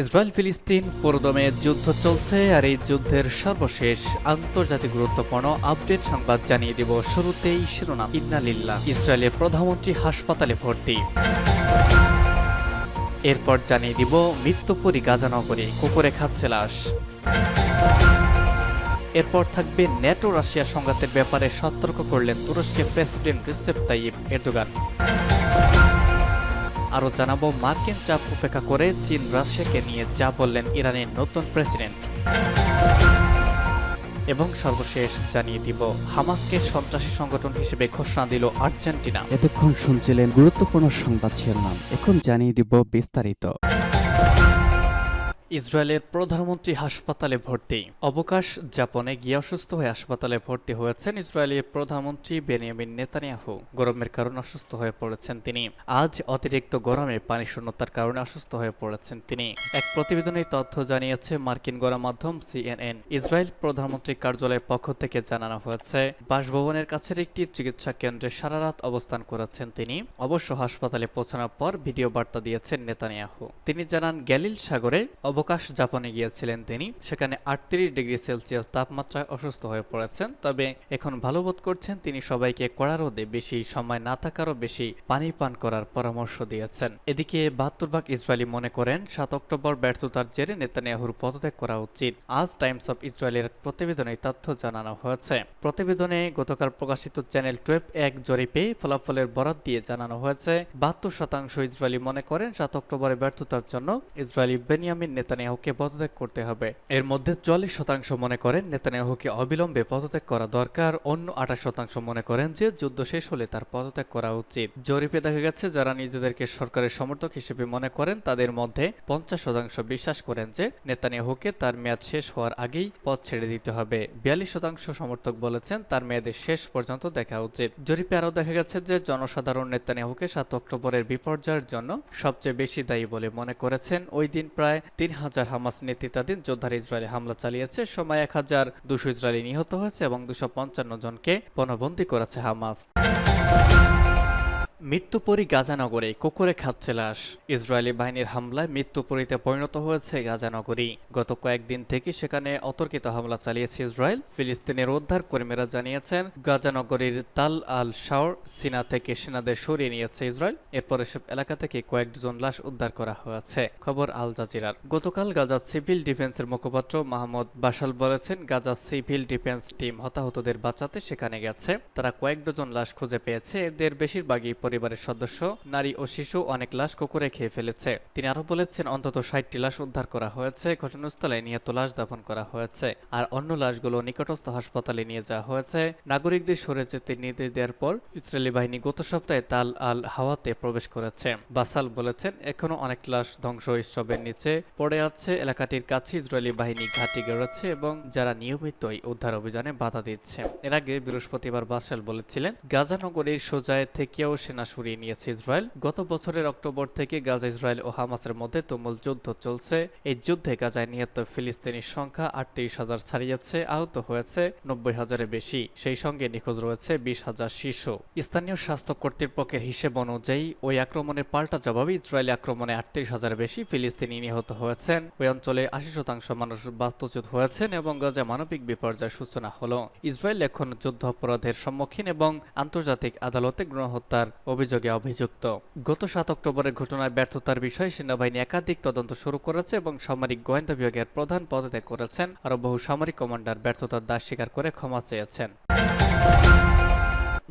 Israel ফিলিস্তিন পুরোদমে যুদ্ধ চলছে আর এই যুদ্ধের সর্বশেষ আন্তর্জাতিক গুরুত্বপূর্ণ আপডেট সংবাদ জানিয়ে দিব শুরুতেই শিরোনাম। ইন্নালিল্লাহ, ইসরায়েলের প্রধানমন্ত্রী হাসপাতালে ভর্তি। এরপর জানিয়ে দিব মৃত্যুপুরী গাজানগরে কুকুরে খাচ্ছে লাশ এরপর থাকবে ন্যাটো রাশিয়া সংঘাতের ব্যাপারে সতর্ক করলেন তুরস্কের প্রেসিডেন্ট রিসেপ তাইয়িপ এরদোগান। আরও জানাব মার্কিন চাপ উপেক্ষা করে চীন রাশিয়াকে নিয়ে যা বললেন ইরানের নতুন প্রেসিডেন্ট। এবং সর্বশেষ জানিয়ে দিব, হামাসকে সন্ত্রাসী সংগঠন হিসেবে ঘোষণা দিল আর্জেন্টিনা। এতক্ষণ শুনছিলেন গুরুত্বপূর্ণ সংবাদ শিরোনাম। এখন জানিয়ে দিব বিস্তারিত। ইসরায়েলের প্রধানমন্ত্রী হাসপাতালে ভর্তি। অবকাশ যাপনে গিয়ে অসুস্থ হয়ে হাসপাতালে ভর্তি হয়েছেন ইসরায়েলের প্রধানমন্ত্রী বেনিয়ামিন নেতানিয়াহু। গরমের কারণে অসুস্থ হয়ে পড়েছেন তিনি। আজ অতিরিক্ত গরমে পানি শূন্যতার কারণে অসুস্থ হয়ে পড়েছেন তিনি। এক প্রতিবেদনে তথ্য জানিয়েছে মার্কিন গণমাধ্যম সিএনএন। ইসরায়েল প্রধানমন্ত্রীর কার্যালয়ের পক্ষ থেকে জানানো হয়েছে, বাসভবনের কাছের একটি চিকিৎসা কেন্দ্রে সারা রাত অবস্থান করেছেন তিনি। অবশ্য হাসপাতালে পৌঁছানোর পর ভিডিও বার্তা দিয়েছেন নেতানিয়াহু। তিনি জানান, গ্যালিল সাগরে অবকাশ যাপনে গিয়েছিলেন তিনি। সেখানে আটত্রিশ ডিগ্রি সেলসিয়াস তাপমাত্রায় অসুস্থ হয়ে পড়েছেন। তবে এখন ভালো বোধ করছেন তিনি সবাইকে কড়া রোদে বেশি সময় না থাকারও বেশি পানি পান করার পরামর্শ দিয়েছেন। এদিকে বাহাত্তর ভাগ ইসরায়েলি মনে করেন, সাত অক্টোবর ব্যর্থতার জেরে নেতানিয়াহুর পদত্যাগ করা উচিত। আজ টাইমস অফ ইসরায়েলের প্রতিবেদনে তথ্য জানানো হয়েছে। প্রতিবেদনে গতকাল প্রকাশিত চ্যানেল টুয়েব এক জরিপে ফলাফলের বরাত দিয়ে জানানো হয়েছে, বাহাত্তর শতাংশ ইসরায়েলি মনে করেন, সাত অক্টোবরের ব্যর্থতার জন্য ইসরায়েলি বেনিয়ামিন নেতানিয়াহুকে পদত্যাগ করতে হবে। এর মধ্যে চল্লিশ শতাংশ মনে করেন নেতানিয়াহুকে অবিলম্বে পদত্যাগ করা দরকার, অন্য আঠাশ শতাংশ মনে করেন যে যুদ্ধ শেষ হলে তার পদত্যাগ করা উচিত। জরিপে দেখা গেছে, যারা নিজেদেরকে সরকারের সমর্থক হিসেবে মনে করেন, তাদের মধ্যে পঞ্চাশ শতাংশ বিশ্বাস করেন যে নেতানিয়াহুকে তার মেয়াদ শেষ হওয়ার আগেই পদ ছেড়ে দিতে হবে। বিয়াল্লিশ শতাংশ সমর্থক বলেছেন, তার মেয়াদের শেষ পর্যন্ত দেখা উচিত। জরিপে আরও দেখা গেছে যে জনসাধারণ নেতানিয়াহুকে সাত অক্টোবরের বিপর্যয়ের জন্য সবচেয়ে বেশি দায়ী বলে মনে করেছেন। ওই দিন প্রায় তিন হাজার হামাস নেতৃত্বাধীন যোদ্ধারা ইসরায়েলে হামলা চালিয়েছে। সময় এক হাজার দুশো ইসরায়েলি নিহত হয়েছে এবং দুশো পঞ্চান্ন জনকে পণবন্দী করেছে হামাস। মৃত্যুপরী গাজানগরে কুকুরে খাচ্ছে লাশ। ইসরায়েলি বাহিনীর হামলায় মৃত্যুপরীতে পরিণত হয়েছে গাজানগরী। গত কয়েকদিন থেকে সেখানে অতর্কিত হামলা চালিয়েছে ইসরায়েল। ফিলিস্তিনের উদ্ধার কর্মীরা জানিয়েছেন, গাজানগরীর তাল আল শাওর সিনা থেকে সেনাদের সরিয়ে নিয়েছে ইসরায়েল। এরপর এসব এলাকা থেকে কয়েক ডজন লাশ উদ্ধার করা হয়েছে। খবর আল জাজিরার। গতকাল গাজা সিভিল ডিফেন্সের মুখপাত্র মাহমুদ বাসাল বলেছেন, গাজা সিভিল ডিফেন্স টিম হতাহতদের বাঁচাতে সেখানে গেছে। তারা কয়েক ডজন লাশ খুঁজে পেয়েছে। এদের বেশিরভাগই পরিবারের সদস্য, নারী ও শিশু অনেক লাশ কুকুরে খেয়ে ফেলেছে। তিনি আরও বলেছেন, অন্তত ষাটটি লাশ উদ্ধার করা হয়েছে, ঘটনাস্থলে নিহত লাশ দাফন করা হয়েছে। আর অন্য লাশগুলো নিকটস্থ হাসপাতালে নিয়ে যাওয়া হয়েছে। নাগরিকদের সরে যেতে নির্দেশ দেওয়ার পর ইসরায়েলি বাহিনী গত সপ্তাহে তাল আল হাওয়াতে প্রবেশ করেছে। বাসাল বলেছেন এখনও অনেক লাশ ধ্বংস স্তবের নিচে পড়ে আছে। এলাকাটির কাছে ইসরায়েলি বাহিনী ঘাঁটি গড়েছে এবং যারা নিয়মিতই উদ্ধার অভিযানে বাধা দিচ্ছে। এর আগে বৃহস্পতিবার বাসাল বলেছিলেন গাজানগরীর সোজায় থেকেও সেনা সরিয়ে নিয়েছে ইসরায়েল। গত বছরের অক্টোবর থেকে গাজা, ইসরায়েল ও হামাসের মধ্যে তুমুল যুদ্ধ চলছে। এই যুদ্ধে গাজায় নিহত ফিলিস্তিনির সংখ্যা আটত্রিশ হাজার ছাড়িয়েছে, আহত হয়েছে নব্বই হাজারের বেশি। সেই সঙ্গে নিখোঁজ রয়েছে বিশ হাজার শিশু। স্থানীয় স্বাস্থ্য কর্তৃপক্ষের হিসেব অনুযায়ী, ওই আক্রমণের পাল্টা জবাবে ইসরায়েলি আক্রমণে আটত্রিশ হাজার বেশি ফিলিস্তিনি নিহত হয়েছেন। ওই অঞ্চলে আশি শতাংশ মানুষ বাস্তুচ্যুত হয়েছেন এবং গাজা মানবিক বিপর্যয়ের সূচনা হলো। ইসরায়েল এখন যুদ্ধ অপরাধের সম্মুখীন এবং আন্তর্জাতিক আদালতে গণহত্যার অভিযোগে অভিযুক্ত। গত সাত অক্টোবরের ঘটনায় ব্যর্থতার বিষয়ে সেনাবাহিনী একাধিক তদন্ত শুরু করেছে এবং সামরিক গোয়েন্দা বিভাগের প্রধান পদত্যাগ করেছেন। আরও বহু সামরিক কমান্ডার ব্যর্থতার দায় স্বীকার করে ক্ষমা চেয়েছেন।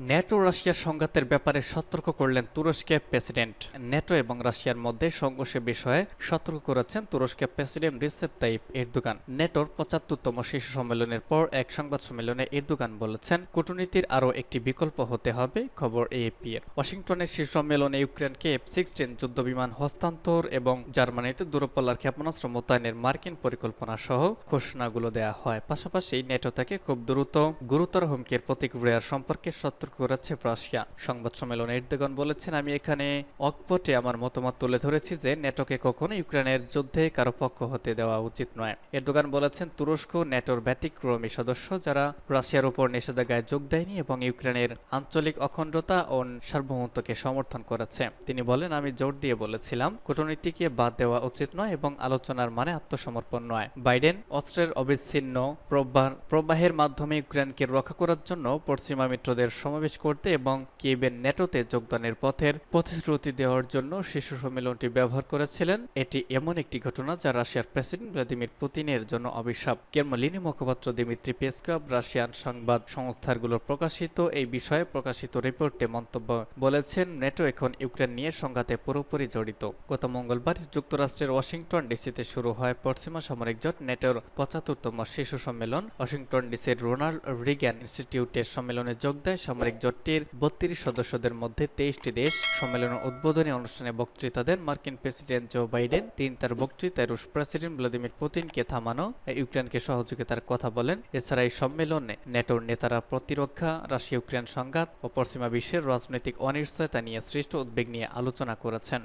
ন্যাটো রাশিয়ার সংঘাতের ব্যাপারে সতর্ক করলেন তুরস্কের প্রেসিডেন্ট। ন্যাটো এবং রাশিয়ার মধ্যে সংঘর্ষের বিষয়ে সতর্ক করেছেন তুরস্কের প্রেসিডেন্ট রিসেপ তাইপ এরদোগান। ন্যাটোর পঁচাত্তরতম শীর্ষ সম্মেলনের পর এক সংবাদ সম্মেলনে এরদোগান বলেছেন, কূটনীতির আরও একটি বিকল্প হতে হবে খবর এএপি এর ওয়াশিংটনের শীর্ষ সম্মেলনে ইউক্রেনকে এফ সিক্সটিন যুদ্ধবিমান হস্তান্তর এবং জার্মানিতে দূরপাল্লার ক্ষেপণাস্ত্র মোতায়েনের মার্কিন পরিকল্পনা সহ ঘোষণাগুলো দেওয়া হয়। পাশাপাশি ন্যাটো থেকে খুব দ্রুত, গুরুতর হুমকির প্রতিক্রিয়ার সম্পর্কে সতর্ক করেছে রাশিয়া সংবাদ সম্মেলনে এরদোগান বলেছেন, আমি এখানে অকপটে আমার মতামত তুলে ধরেছি যে নেটোকে কখনো ইউক্রেনের যুদ্ধে কারও পক্ষ হতে দেওয়া উচিত নয়। এরদোগান বলেছেন, তুরস্ক নেটোর ব্যতিক্রমী সদস্য যারা রাশিয়ার উপর নিষেধাজ্ঞায় যোগ দেয়নি এবং ইউক্রেনের আঞ্চলিক অখণ্ডতা ও সার্বভৌমত্বকে সমর্থন করেছে। তিনি বলেন, আমি জোর দিয়ে বলেছিলাম, কূটনীতিকে বাদ দেওয়া উচিত নয় এবং আলোচনার মানে আত্মসমর্পণ নয়। বাইডেন অস্ত্রের অবিচ্ছিন্ন প্রবাহ- প্রবাহের মাধ্যমে ইউক্রেনকে রক্ষা করার জন্য পশ্চিমা মিত্রদের সমাবেশ করতে এবং কিয়েভের নেটোতে যোগদানের পথের প্রতিশ্রুতি দেওয়ার জন্য শীর্ষ সম্মেলনটি ব্যবহার করেছিলেন। এটি এমন একটি ঘটনা যা রাশিয়ার প্রেসিডেন্ট ভ্লাদিমির পুতিনের জন্য অভিশাপ। কেরমলিনী মুখপাত্র দিমিত্রি পেসকভ, রাশিয়ান সংবাদ সংস্থাগুলোর প্রকাশিত এই বিষয়ে প্রকাশিত রিপোর্টে মন্তব্য বলেছেন, নেটো এখন ইউক্রেন নিয়ে সংঘাতে পুরোপুরি জড়িত। গত মঙ্গলবার যুক্তরাষ্ট্রের ওয়াশিংটন ডিসিতে শুরু হয় পশ্চিমা সামরিক জোট, নেটোর পঁচাত্তরতম শীর্ষ সম্মেলন। ওয়াশিংটন ডিসির রোনাল্ড রিগ্যান ইনস্টিটিউটের সম্মেলনে যোগ দেয় সামরিক জোটটির বত্রিশ সদস্যদের মধ্যে তেইশটি দেশ সম্মেলনের উদ্বোধনী অনুষ্ঠানে বক্তৃতা দেন মার্কিন প্রেসিডেন্ট জো বাইডেন, তিনি তার বক্তৃতায় রুশ প্রেসিডেন্ট ভ্লাদিমির পুতিনকে থামানো ইউক্রেনকে সহযোগিতার কথা বলেন। এছাড়া এই সম্মেলনে নেটোর নেতারা প্রতিরক্ষা রাশিয়া ইউক্রেন সংঘাত ও পশ্চিমা বিশ্বের রাজনৈতিক অনিশ্চয়তা নিয়ে সৃষ্ট উদ্বেগ নিয়ে আলোচনা করেছেন।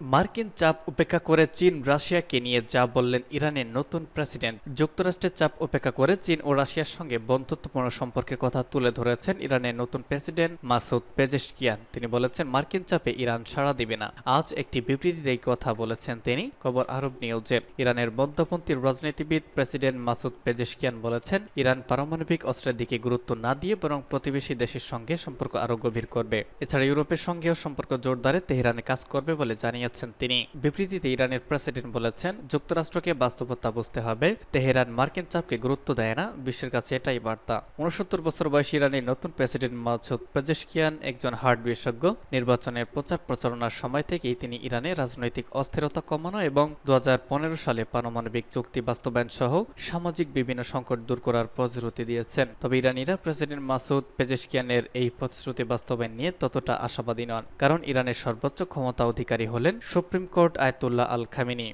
মার্কিন চাপ উপেক্ষা করে চীন রাশিয়াকে নিয়ে যা বললেন ইরানের নতুন প্রেসিডেন্ট। যুক্তরাষ্ট্রের চাপ উপেক্ষা করে চীন ও রাশিয়ার সঙ্গে বন্ধুত্বপূর্ণ সম্পর্কের কথা তুলে ধরেছেন ইরানের নতুন প্রেসিডেন্ট মাসুদ পেজেশকিয়ান। তিনি বলেছেন, মার্কিন চাপে ইরান সাড়া দিবে না। আজ একটি বিবৃতিতে এই কথা বলেছেন তিনি। খবর আরব নিউজের। ইরানের মধ্যপন্থী রাজনীতিবিদ প্রেসিডেন্ট মাসুদ পেজেশকিয়ান বলেছেন, ইরান পারমাণবিক অস্ত্রের দিকে গুরুত্ব না দিয়ে বরং প্রতিবেশী দেশের সঙ্গে সম্পর্ক আরও গভীর করবে। এছাড়া ইউরোপের সঙ্গেও সম্পর্ক জোরদারে তেহরানে কাজ করবে বলে জানিয়েছেন তিনি। বিবৃতিতে ইরানের প্রেসিডেন্ট বলেছেন, যুক্তরাষ্ট্রকে বাস্তবতা বুঝতে হবে। তেহরান মার্কিন চাপকে গুরুত্ব দেয় না। বিশ্বের কাছে এটাই বার্তা। উনসত্তর বছর বয়সী ইরানের নতুন প্রেসিডেন্ট মাসুদ পেজেশকিয়ান একজন হার্ট বিশেষজ্ঞ। নির্বাচনের প্রচার প্রচারণার সময় থেকেই তিনি ইরানে রাজনৈতিক অস্থিরতা কমানো এবং দু হাজার পনেরো সালে পারমাণবিক চুক্তি বাস্তবায়ন সহ সামাজিক বিভিন্ন সংকট দূর করার প্রতিশ্রুতি দিয়েছেন। তবে ইরানিরা প্রেসিডেন্ট মাসুদ পেজেশকিয়ানের এই প্রতিশ্রুতি বাস্তবায়ন নিয়ে ততটা আশাবাদী নন, কারণ ইরানের সর্বোচ্চ ক্ষমতা অধিকারী হলেন supreme court Ayatollah Ali Khamenei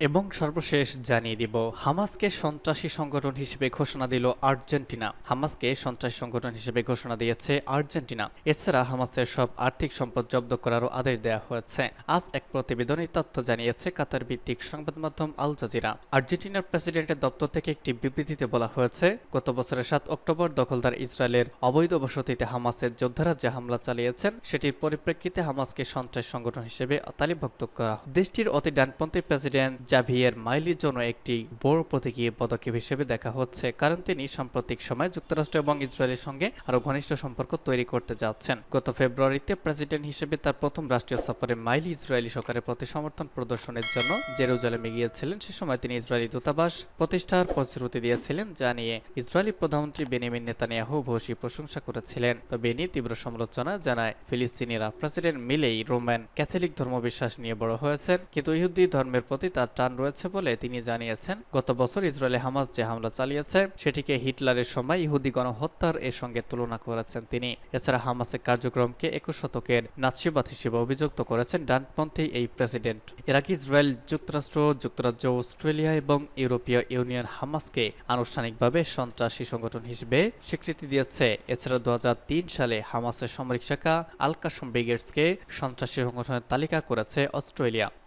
এবং সর্বশেষ জানিয়ে দিব, হামাসকে সন্ত্রাসী সংগঠন হিসেবে ঘোষণা দিল আর্জেন্টিনা। হামাসকে সন্ত্রাসী সংগঠন হিসেবে ঘোষণা দিয়েছে আর্জেন্টিনা। এছাড়া হামাসের সব আর্থিক সম্পদ জব্দ করারও আদেশ দেওয়া হয়েছে। আজ এক প্রতিবেদনে তথ্য জানিয়েছে কাতার ভিত্তিক সংবাদ মাধ্যম আল জাজিরা। আর্জেন্টিনার প্রেসিডেন্টের দপ্তর থেকে একটি বিবৃতিতে বলা হয়েছে, গত বছরের সাত অক্টোবর দখলদার ইসরায়েলের অবৈধ বসতিতে হামাসের যোদ্ধারা যে হামলা চালিয়েছেন, সেটির পরিপ্রেক্ষিতে হামাসকে সন্ত্রাস সংগঠন হিসেবে তালিভুক্ত করা। দেশটির অতি ডানপন্থী প্রেসিডেন্ট জাভিয়ের মাইলির জন্য একটি বড় প্রতীকী পদক্ষেপ হিসেবে দেখা হচ্ছে, কারণ তিনি সাম্প্রতিক সময়ে যুক্তরাষ্ট্র এবং ইসরায়েলের সঙ্গে আরও ঘনিষ্ঠ সম্পর্ক তৈরি করতে যাচ্ছেন। গত ফেব্রুয়ারিতে প্রেসিডেন্ট হিসেবে তার প্রথম রাষ্ট্রীয় সফরে মাইলি ইসরায়েলি সরকারের প্রতি সমর্থন প্রদর্শনের জন্য জেরুজালেমে গিয়েছিলেন সে সময় তিনি ইসরায়েলি দূতাবাস প্রতিষ্ঠার প্রতিশ্রুতি দিয়েছিলেন, যা নিয়ে ইসরায়েলি প্রধানমন্ত্রী বেনিমিন নেতানিয়াহু ভূয়সী প্রশংসা করেছিলেন। তবে এ তীব্র সমালোচনা জানায় ফিলিস্তিনিরা। প্রেসিডেন্ট মিলেই রোমান ক্যাথলিক ধর্মবিশ্বাস নিয়ে বড় হয়েছেন, কিন্তু ইহুদি ধর্মের প্রতি তার টান রয়েছে বলে তিনি জানিয়েছেন, গত বছর ইসরায়েলে হামাস যে হামলা চালিয়েছে, সেটিকে হিটলারের সময় ইহুদি গণহত্যার এর সঙ্গে তুলনা করেছেন তিনি। এছাড়া হামাসের কার্যক্রমকে একুশ শতকের নাৎসিবাদ হিসেবে অভিযুক্ত করেছেন ডানপন্থী এই প্রেসিডেন্ট। এর আগে ইসরায়েল যুক্তরাষ্ট্র, যুক্তরাজ্য, অস্ট্রেলিয়া এবং ইউরোপীয় ইউনিয়ন হামাসকে আনুষ্ঠানিকভাবে সন্ত্রাসী সংগঠন হিসেবে স্বীকৃতি দিয়েছে। এছাড়া দু হাজার তিন সালে হামাসের সামরিক শাখা আল কাসম ব্রিগেডসকে সন্ত্রাসী সংগঠনের তালিকা করেছে অস্ট্রেলিয়া।